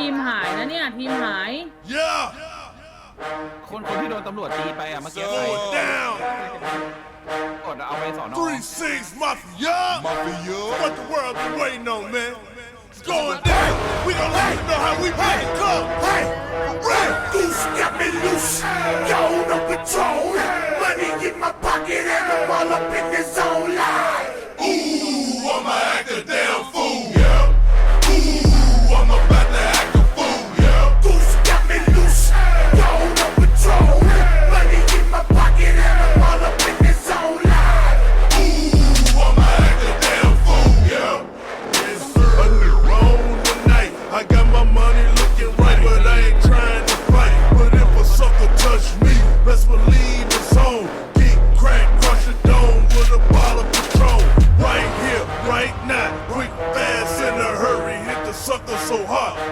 ทีมหายนะเนี่ย ทีมหาย Yeah! คนคนที่โดนตำรวจตีไปอะเมื่อกี้ใคร Slow it down! กดเอาไปสอนอ Three six Mafia! Mafia! What the world been waiting on, man? It's going down! We gon' let you know how we make it come! Hey! Red Goose got me loose! Go no patrol! Money in my pocket and I'm all up in the zone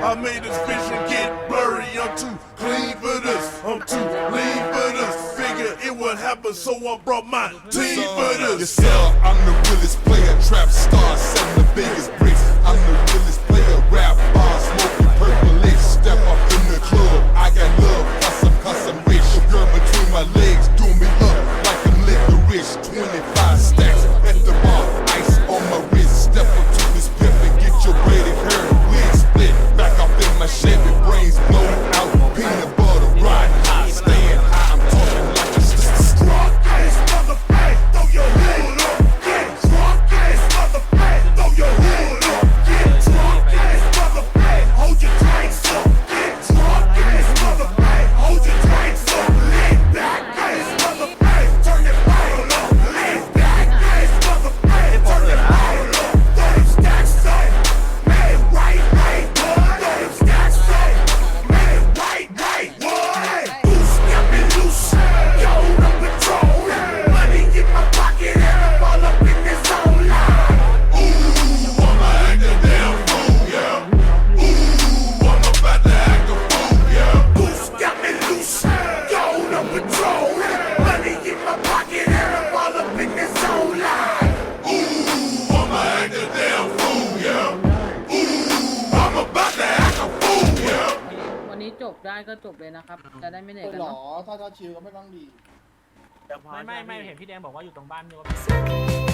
I made this vision get blurry. I'm too clean for this, I'm too lean for this. Figure it would happen, so I brought my team for this. Yourself, I'm the realest player, trap star, selling the biggest bricks. I'm the realest บได้ก็จบเลยนะครับ จะได้ไม่เหนื่อยเออกันหรอเนาะ ถ้าถ้าชิลก็ไม่ต้องดี ไม่ไม่ไม่เห็นพี่แดงบอกว่าอยู่ตรงบ้านด้วยสา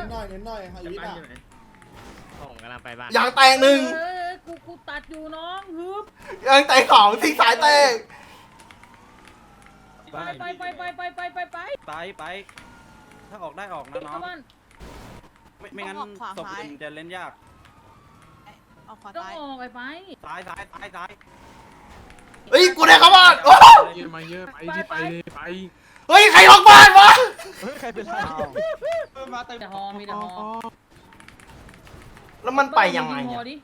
น้นหน่อยเน้นหน่อยไอวิทย์อะผมกำลังไปบ้านยางแตกหนึ่งเอ้ยกูกูตัดอยู่น้องฮึบยางแตกสองทิ้งสายแตกไปไปไปไปไปไปไปไปไปไป ถ้าออกได้ออกนะน้อเข้าง บ้านไม่ไม่งั้นออกขวา ศพอื่นจะเล่นยากเอาขวาต้องซ้ายออกไปไปซ้ายซ้ายซ้ายซ้าย เฮ้ยกูได้เข้าบ้านโอ้ เยอะมาเยอะไปที่ไปเลยไปเฮ้ยใครล็อกบ้านวะใครเป็นไรแต่ฮอมีแต่ฮอแล้วมันไปยังไงฮเนี่ยอดิ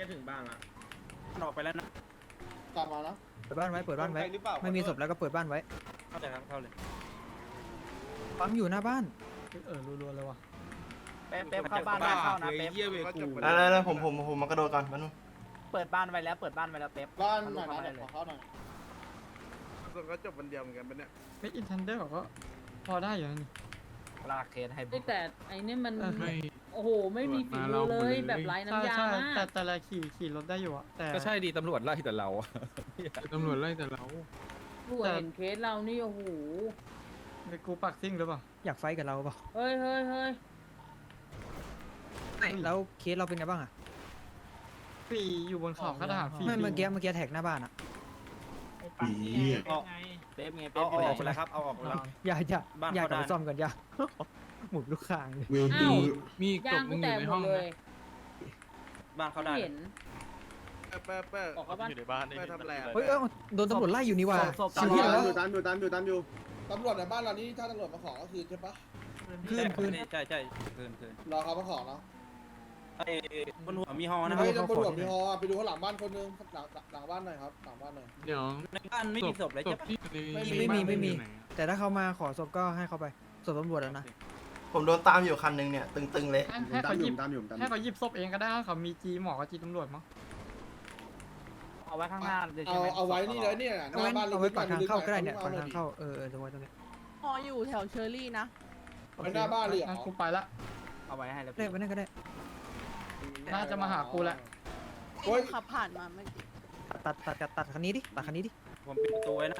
จะถึงบ้านละมันออกไปแล้วนะกลับมาแล้วเปิดบ้านไว้เปิดบ้านไว้ไม่มีศพแล้วก็เปิดบ้านไว้เข้าใจครับเข้าเลยปั๊มอยู่หน้าบ้านเออรัวๆเลยว่ะเป๊ปเป๊ปเข้าบ้านได้เข้านะเป๊ปแล้วแล้วแล้วผมผมผมมากระโดดก่อนมานู่น เปิดบ้านไว้แล้ว เปิดบ้านไว้แล้วเป๊ปบ้านทะหลุน่อยเข้านะมาได้เลยขอเข้าหน่อยส่วนก็จบวันเดียวเหมือนกันปะเนี่ยไม่อินเทนเดอร์ก็พอได้อยู่นี่ ลากเคสให้ไอ้แต่ไอ้เนี่ยมันไม่ โอ้โห ไม่มีฝีมือเลย แบบไร้น้ำยาใช่มาแต่กแต่ละขี่ขี่รถได้อยู่อะแต่ ก็ใช่ดีตำรวจไล่แต่เราตำรวจไล่แต่เรารวยเห็นเคสเรานี่ โอ้โห ไปกูปักซิ่งหรือเปล่า อยากไฟท์กับเราเปล่าเฮ้ยเฮ้ยเฮ้ยแล้วเคสเราเป็นไงบ้างอะ ฟรีอยู่บนเขาข้าทหารฟรีไม่เมื่อกี้เมื่อกี้แท็กหน้าบ้านอะออกเป๊ปไงเป๊เอาปเอาออกไปแล้วครับ เอาออกไปแล้ว อย่าอย่าบ้านอย่าเข้ากลับได้ไปซ่อมกันอย่า หมุนลูกคางเลยอ้าว มีอีกศยางพหกูนึงอแตยู่กในหมห้อดงเลนะยบ้านเข้าได้ ไม่เห็นแป๊บแป๊บออกเข้าบ้านอยู่ในบ้านแป๊บทำอะไรอะ เฮ้ยเอ้าโดนตำรวจไล่อยู่นี่ว่ะศพชีวิตแล้วตามอยู่ตามอยู่ตามอยู่ตำรวจในบ้านเรานี่ถ้าตำรวจมาขอก็คือใช่ปะคืนคืนใช่ใช่คืนคืนรอเขามาขอเนาะ ไอ้บนหัวมีฮอนะคเฮ้ยรับตำรวจมีฮอไปดูข้างหลังบ้านคนนึงหลังหลังบ้านหน่อยครับหลังบ้านหน่อยเดี๋ยวในบ้านไม่มีศพเลยศใช่พปะที่อยู่ในไม่มีไม่มีอยู่ไหนอะแต่ถ้าเขามาขอศพก็ให้เขาไปศพตำรวจแล้วนะ ผมโดนตามอยู่คันนึงเนี่ย ตึงๆเลยให้เขาหยิบให้เขาหยิบศพเองก็ได้ถ้าเขามีจีหมอกับจีตำรวจมั้งเอาไว้ข้างหน้าเลยเอาใช่ไหมเอาไว้นี่เลยเนี่ยหเอาน้าไว้บ้านเอาไว้ปากทางเข้าก็ได้เนี่ยเอาปากหน่ทางดิเข้าเออเออตรงไว้ตรงเนี้ยฮออยู่แถวเชอร์รี่นะไว้หน้าบ้านเลยเหรองั้นกูไปละเอาไว้ให้แล้วเรียกไว้นั่นก็ได้ น่าจะมาหากูละที่กูขับผ่านมาเมื่อกี้ตัดตัดตัดตัดคันนี้ดิตัดคันนี้ดิผมปิดประตูไว้นะ